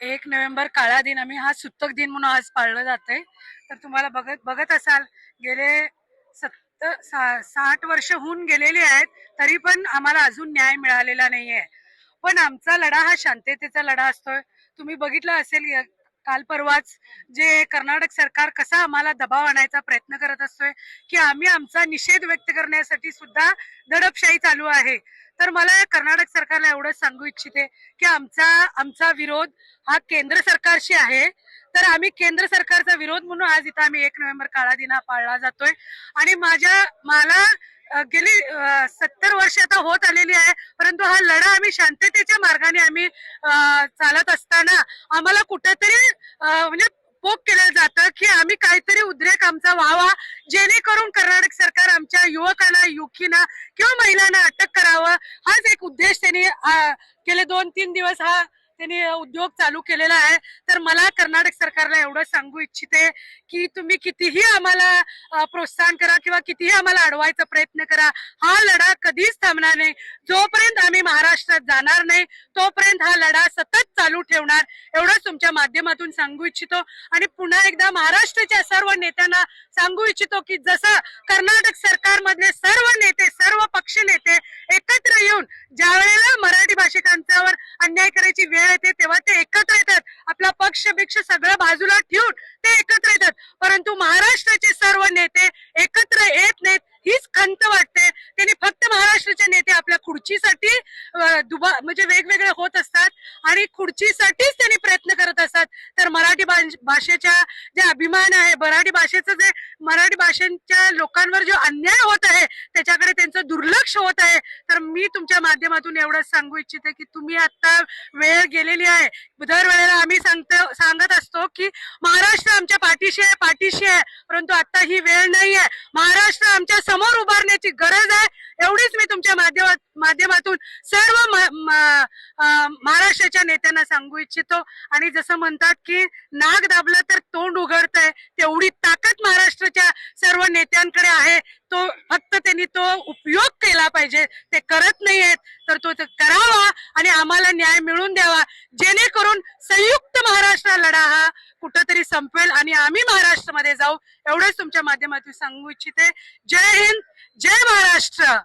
एक नोव्हेंबर काळा दिन आम्ही हा सुतक दिन म्हणून आज पाळलं जाते तर तुम्हाला बघत बघत असाल गेले सत्तर सा साठ वर्ष होऊन गेलेली आहेत तरी पण आम्हाला अजून न्याय मिळालेला नाहीये. पण आमचा लढा हा शांततेचा लढा असतोय. तुम्ही बघितलं असेल काल परवाच जे कर्नाटक सरकार कसा आम्हाला दबाव आणायचा प्रयत्न करत असतोय की आम्ही आमचा निषेध व्यक्त करण्यासाठी सुद्धा दडपशाही चालू आहे. तर मला कर्नाटक सरकारला एवढंच सांगू इच्छिते की आमचा आमचा विरोध हा केंद्र सरकारशी आहे. तर आम्ही केंद्र सरकारचा विरोध म्हणून आज इथं आम्ही एक नोव्हेंबर काळा दिन हा पाळला जातोय. आणि माझ्या मला गेली सत्तर वर्ष आता होत आलेली आहे परंतु हा लढा आम्ही शांततेच्या मार्गाने आम्ही चालत असताना आम्हाला कुठेतरी म्हणजे पोक केलं जातं की आम्ही काहीतरी उद्रेक आमचा व्हावा जेणेकरून कर्नाटक सरकार आमच्या युवकांना युवकींना किंवा महिलांना अटक करावं. हाच एक उद्देश त्यांनी गेले दोन तीन दिवस हा त्यांनी उद्योग चालू केलेला आहे. तर मला कर्नाटक सरकारला एवढं सांगू इच्छिते की तुम्ही कितीही आम्हाला प्रोत्साहन करा किंवा कितीही आम्हाला अडवायचा प्रयत्न करा हा लढा कधीच थांबणार नाही. जोपर्यंत आम्ही महाराष्ट्रात जाणार नाही तोपर्यंत हा लढा सतत चालू ठेवणार एवढंच तुमच्या माध्यमातून सांगू इच्छितो. आणि पुन्हा एकदा महाराष्ट्राच्या सर्व नेत्यांना सांगू इच्छितो की जसं कर्नाटक सरकारमधले सर्व नेते सर्व पक्ष नेते एकत्र येऊन ज्या वेळेला मराठी भाषिकांच्यावर अन्याय करायची वेळ येते तेव्हा ते एकत्र येतात. आपला पक्ष बिक्ष सगळं बाजूला ठेवून ते एकत्र येतात. परंतु महाराष्ट्राचे सर्व नेते एकत्र येत नाहीत हीच खंत वाटते. त्यांनी फक्त महाराष्ट्राचे नेते आपल्या खुर्चीसाठी दुबा म्हणजे वेगवेगळे होत असतात आणि खुर्चीसाठीच त्यांनी प्रयत्न करत असतात. तर मराठी भाषेच्या जे अभिमान आहे मराठी भाषेचं जे मराठी भाषेच्या लोकांवर जो अन्याय होत आहे त्याच्याकडे त्यांचं दुर्लक्ष होत आहे. तर मी तुमच्या माध्यमातून एवढंच सांगू इच्छिते की तुम्ही आता वेळ गेलेली आहे. दरवेळेला आम्ही सांगतो सांगत असतो की महाराष्ट्र आमच्या पाठीशी आहे पाठीशी आहे परंतु आता ही वेळ नाही आहे. महाराष्ट्र आमच्यासमोर उभारण्याची गरज आहे. एवढीच मी तुमच्या माध्यमात माध्यमातून सर्व म- महाराष्ट्राच्या नेत्यांना सांगू इच्छितो. आणि जसं म्हणतात की नाग दाबलं तर नेत्यांकडे आहे तो फक्त त्यांनी तो उपयोग केला पाहिजे. ते करत नाही आहेत तर तो करावा आणि आम्हाला न्याय मिळवून द्यावा. जेणेकरून संयुक्त महाराष्ट्र लढा हा कुठंतरी संपेल आणि आम्ही महाराष्ट्रामध्ये जाऊ. एवढंच तुमच्या माध्यमातून सांगू इच्छिते. जय हिंद जय महाराष्ट्र!